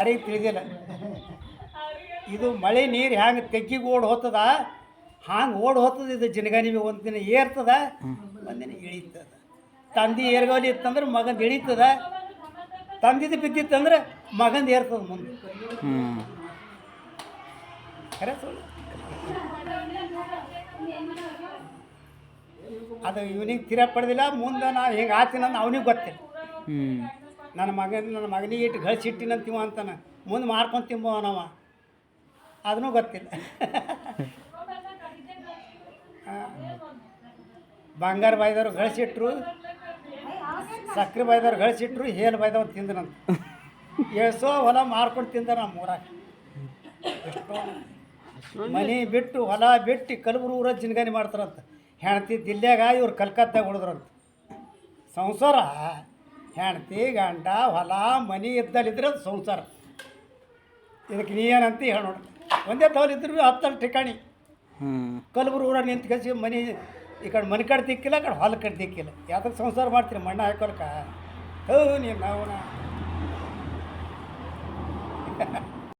ಯಾರಿಗೆ ತಿಳಿದಿಲ್ಲ. ಇದು ಮಳೆ ನೀರು ಹ್ಯಾಂಗೆ ತೆಗ್ಗಿಗೆ ಓಡ್ ಹೋಗ್ತದ ಹಾಂಗೆ ಓಡ್ ಹೋಗ್ತದ ಇದು ಜಿನಗಾನಿ ಒಂದು ದಿನ ಏರ್ತದ? ಒಂದಿನ ಇಳಿತದ. ತಂದಿ ಏರ್ಗೋಲಿ ಇತ್ತಂದ್ರೆ ಮಗಂದು ಇಳಿತದ. ತಂದಿದ್ದು ಬಿದ್ದಿತ್ತಂದ್ರೆ ಮಗಂದು ಏರ್ತದ ಮುಂದೆ. ಖರೆ ಅದು ಇವನಿಗೆ ತಿರ ಪಡೆದಿಲ್ಲ, ಮುಂದೆ ನಾವು ಹಿಂಗೆ ಆತಿನ ಅವನಿಗೆ ಗೊತ್ತಿಲ್ಲ. ನನ್ನ ಮಗನ ನನ್ನ ಮಗನಿಗೆ ಇಟ್ಟು ಗಳಿಸಿಟ್ಟಿನಂತೀವ ಅಂತಾನೆ. ಮುಂದೆ ಮಾರ್ಕೊಂಡು ತಿಂಬವನವ ಅದನ್ನೂ ಗೊತ್ತಿಲ್ಲ. ಬಂಗಾರ ಬಾಯ್ದವ್ರು ಗಳಿಸಿಟ್ರು ಸಕ್ಕರೆ ಬಾಯ್ದವ್ರು ಗಳಿಸಿಟ್ರು ಹೇಲ್ ಬಾಯ್ದವ್ರು ತಿಂದನಂತ ಎಷ್ಟೋ ಹೊಲ ಮಾರ್ಕೊಂಡು ತಿಂದ ನಮ್ಮ ಊರಾಗ. ಎಷ್ಟೋ ಮನೆ ಬಿಟ್ಟು ಹೊಲ ಬಿಟ್ಟು ಕಲಬುರು ಊರ ಜಿನ್ಗಾನಿ ಮಾಡ್ತಾರಂತ. ಹೆಣ್ತಿ ದಿಲ್ಲಿಯಾಗ ಇವ್ರು ಕಲ್ಕತ್ತಾಗ ಉಳಿದ್ರಂತ ಸಂಸಾರ ಹೆಣ್ತಿ ಗಂಡ ಹೊಲ ಮನೆ ಇದ್ದಲ್ಲಿದ್ರೆ ಅದು ಸಂಸಾರ ಇದಕ್ಕೆ ನೀ ಏನಂತ ಹೇಳಿ ನೋಡಿ. ಒಂದೇ ತವಲ್ ಇದ್ರು ಹತ್ತರ ಠಿಕಾಣಿ. ಕಲ್ಬುರು ಊರಾಗ ನಿಂತು ಕಸಿ ಮನೆ ಈ ಕಡೆ ಮನೆ ಕಡೆ ದಿಕ್ಕಿಲ್ಲ ಆ ಕಡೆ ಹೊಲ ಕಡೆ ಯಾತಕ್ಕೆ ಸಂಸಾರ ಮಾಡ್ತೀರಿ ಮಣ್ಣ ಹಾಕೋಲ್ಕ ಹೋ ನೀನು ನಾವು